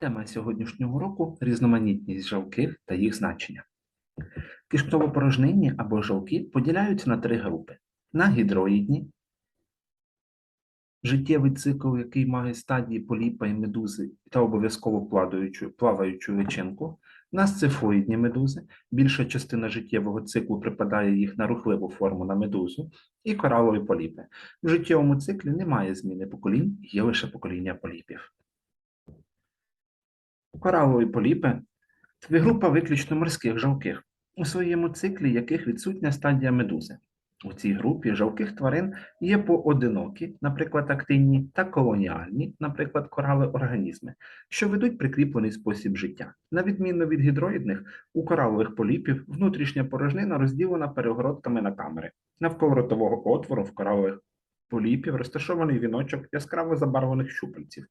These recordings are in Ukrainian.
Тема сьогоднішнього року різноманітність жалких та їх значення. Кишковопорожнинні або жалки поділяються на три групи: на гідроїдні, життєвий цикл, який має стадії поліпа і медузи та обов'язково плаваючу личинку, на сцифоїдні медузи, більша частина життєвого циклу припадає їх на рухливу форму на медузу, і коралові поліпи. В життєвому циклі немає зміни поколінь, є лише покоління поліпів. Коралові поліпи це група виключно морських жалких, у своєму циклі яких відсутня стадія медузи. У цій групі жалких тварин є поодинокі, наприклад, актинні, та колоніальні, наприклад, корали організми, що ведуть прикріплений спосіб життя. На відміну від гідроїдних, у коралових поліпів внутрішня порожнина розділена перегородками на камери. Навколо ротового отвору в коралових поліпів розташований віночок яскраво забарвлених щупальців.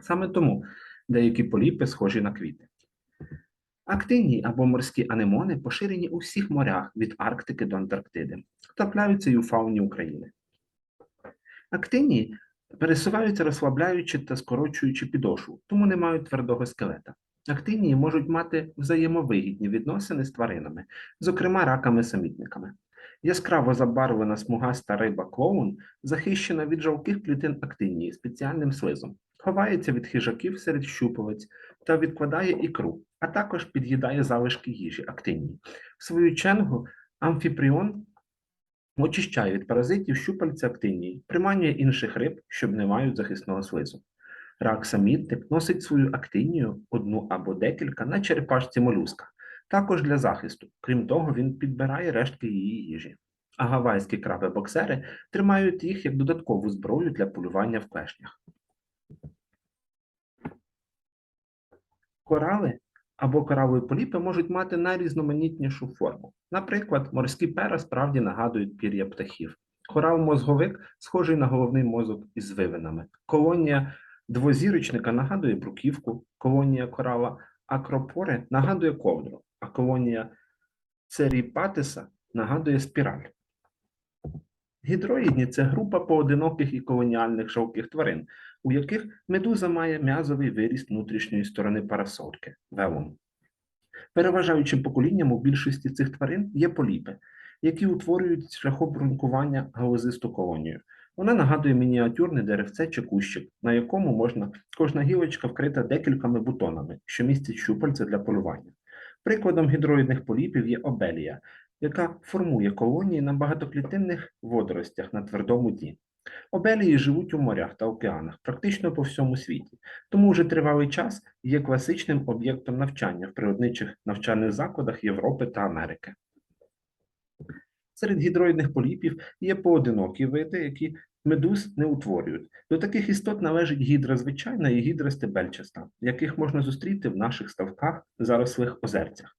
Саме тому деякі поліпи схожі на квіти. Актинні або морські анемони поширені у всіх морях від Арктики до Антарктиди, трапляються і у фауні України. Актинні пересуваються розслабляючи та скорочуючи підошву, тому не мають твердого скелета. Актинні можуть мати взаємовигідні відносини з тваринами, зокрема раками-самітниками. Яскраво забарвлена смугаста риба клоун захищена від жовтих клітин актинії спеціальним слизом, ховається від хижаків серед щупалець та відкладає ікру, а також під'їдає залишки їжі актинії. В свою чергу амфіпріон очищає від паразитів щупальця актинії, приманює інших риб, що не мають захисного слизу. Рак самітник носить свою актинію одну або декілька на черепашці молюска, також для захисту. Крім того, він підбирає рештки її їжі. А гавайські краби-боксери тримають їх як додаткову зброю для полювання в клешнях. Корали або коралові поліпи можуть мати найрізноманітнішу форму. Наприклад, морські пера справді нагадують пір'я птахів. Корал-мозговик схожий на головний мозок із вивинами. Колонія двозірочника нагадує бруківку, колонія корала акропори нагадує ковдру, а колонія церіпатиса нагадує спіраль. Гідроїдні це група поодиноких і колоніальних жовтих тварин, у яких медуза має м'язовий виріст внутрішньої сторони парасольки велум. Переважаючим поколінням у більшості цих тварин є поліпи, які утворюють шляхом брункування галузисту колонію. Вона нагадує мініатюрне деревце чи кущик, на якому можна кожна гілочка вкрита декількома бутонами, що містять щупальця для полювання. Прикладом гідроїдних поліпів є обелія, яка формує колонії на багатоклітинних водоростях на твердому дні. Обелії живуть у морях та океанах практично по всьому світі, тому вже тривалий час є класичним об'єктом навчання в природничих навчальних закладах Європи та Америки. Серед гідроїдних поліпів є поодинокі види, які медуз не утворюють. До таких істот належить гідра звичайна і гідра стебельчаста, яких можна зустріти в наших ставках зарослих озерцях.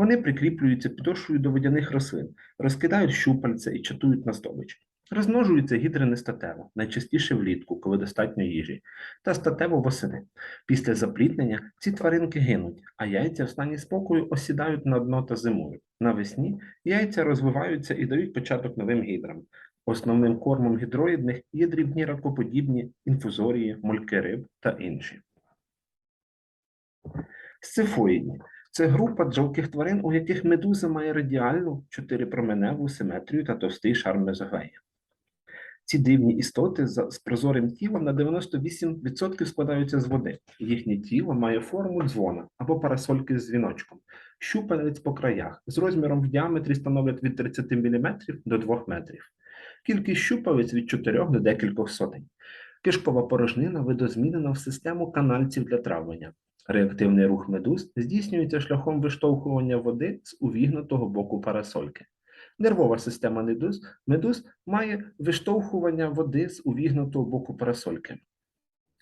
Вони прикріплюються підошвою до водяних рослин, розкидають щупальця і чатують на здобич. Розмножуються гідри нестатево, найчастіше влітку, коли достатньо їжі, та статево восени. Після запліднення ці тваринки гинуть, а яйця в стані спокою осідають на дно та зимують. Навесні яйця розвиваються і дають початок новим гідрам. Основним кормом гідроїдних є дрібні ракоподібні інфузорії, мольки риб та інші. Сцифоїдні це група джовких тварин, у яких медуза має радіальну чотирипроменеву симетрію та товстий шар мезоглея. Ці дивні істоти з з прозорим тілом на 98% складаються з води. Їхнє тіло має форму дзвона або парасольки з дзвіночком, щупалець по краях, з розміром в діаметрі становлять від 30 мм до 2 метрів. Кількість щупалець від 4 до декількох сотень. Кишкова порожнина видозмінена в систему канальців для травлення. Реактивний рух медуз здійснюється шляхом виштовхування води з увігнутого боку парасольки. Нервова система медуз, медуз має виштовхування води з увігнутого боку парасольки.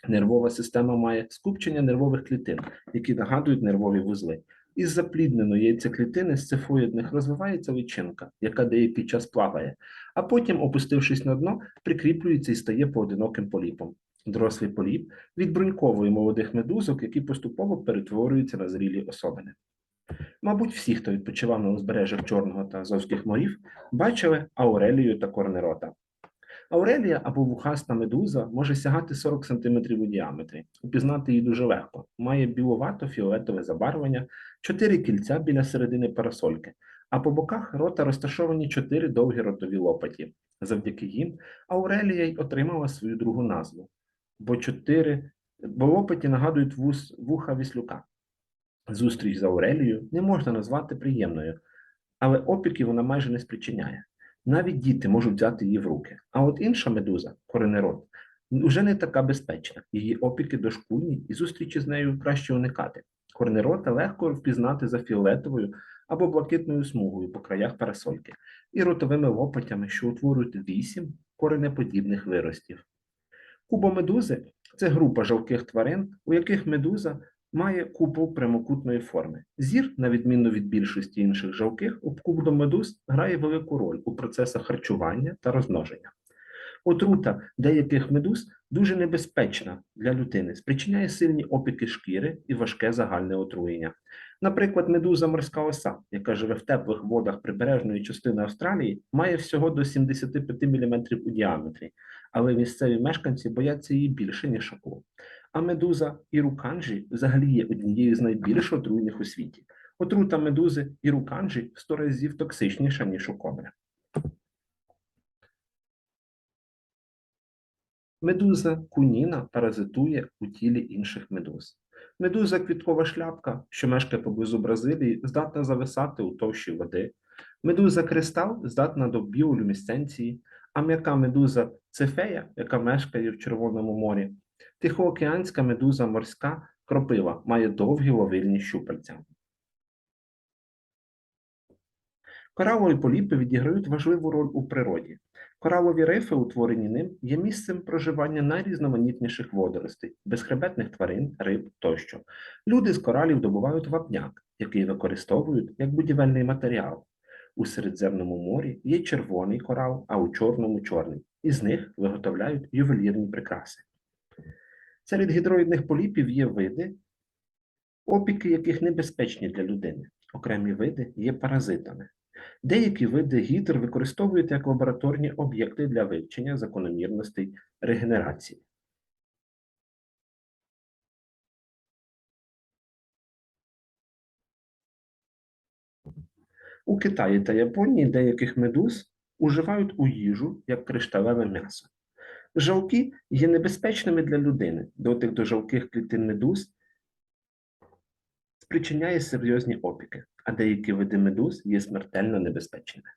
Нервова система має скупчення нервових клітин, які нагадують нервові вузли. Із заплідненої яйцеклітини з цифоїдних розвивається личинка, яка деякий час плаває, а потім, опустившись на дно, прикріплюється і стає поодиноким поліпом. Дорослий поліп відбруньковує молодих медузок, які поступово перетворюються на зрілі особини. Мабуть, всі, хто відпочивав на узбережжях Чорного та Азовських морів, бачили Аурелію та Корнерота. Аурелія або вухаста медуза може сягати 40 см у діаметрі. Упізнати її дуже легко. Має біловато-фіолетове забарвлення, чотири кільця біля середини парасольки, а по боках рота розташовані чотири довгі ротові лопаті. Завдяки їм Аурелія й отримала свою другу назву, бо чотири бо лопаті нагадують вус, вуха віслюка. Зустріч з Аурелією не можна назвати приємною, але опіків вона майже не спричиняє. Навіть діти можуть взяти її в руки. А от інша медуза, коренерод, вже не така безпечна. Її опіки дошкульні і зустрічі з нею краще уникати. Коренерота легко впізнати за фіолетовою або блакитною смугою по краях парасольки і ротовими лопатями, що утворюють вісім коренеподібних виростів. Кубомедузи це група жалких тварин, у яких медуза має купол прямокутної форми. Зір, на відміну від більшості інших жалких, у кубомедуз грає велику роль у процесах харчування та розмноження. Отрута деяких медуз дуже небезпечна для людини, спричиняє сильні опіки шкіри і важке загальне отруєння. Наприклад, медуза морська оса, яка живе в теплих водах прибережної частини Австралії, має всього до 75 мм у діаметрі, але місцеві мешканці бояться її більше, ніж акул. А медуза іруканджі взагалі є однією з найбільш отруйних у світі. Отрута медузи іруканджі в 100 разів токсичніша, ніж у кобри. Медуза куніна паразитує у тілі інших медуз. Медуза квіткова шляпка, що мешкає поблизу Бразилії, здатна зависати у товщі води. Медуза кристал здатна до біолюмісценції, а м'яка медуза цефея, яка мешкає в Червоному морі. Тихоокеанська медуза морська кропива має довгі ловильні щупальця. Коралові поліпи відіграють важливу роль у природі. Коралові рифи, утворені ним, є місцем проживання найрізноманітніших водоростей, безхребетних тварин, риб тощо. Люди з коралів добувають вапняк, який використовують як будівельний матеріал. У Середземному морі є червоний корал, а у чорному чорний. Із них виготовляють ювелірні прикраси. Серед гідроїдних поліпів є види, опіки яких небезпечні для людини. Окремі види є паразитами. Деякі види гідр використовують як лабораторні об'єкти для вивчення закономірностей регенерації. У Китаї та Японії деяких медуз уживають у їжу як кришталеве м'ясо. Жалки є небезпечними для людини. Дотик до жалких клітин медуз спричиняє серйозні опіки, а деякі види медуз є смертельно небезпечними.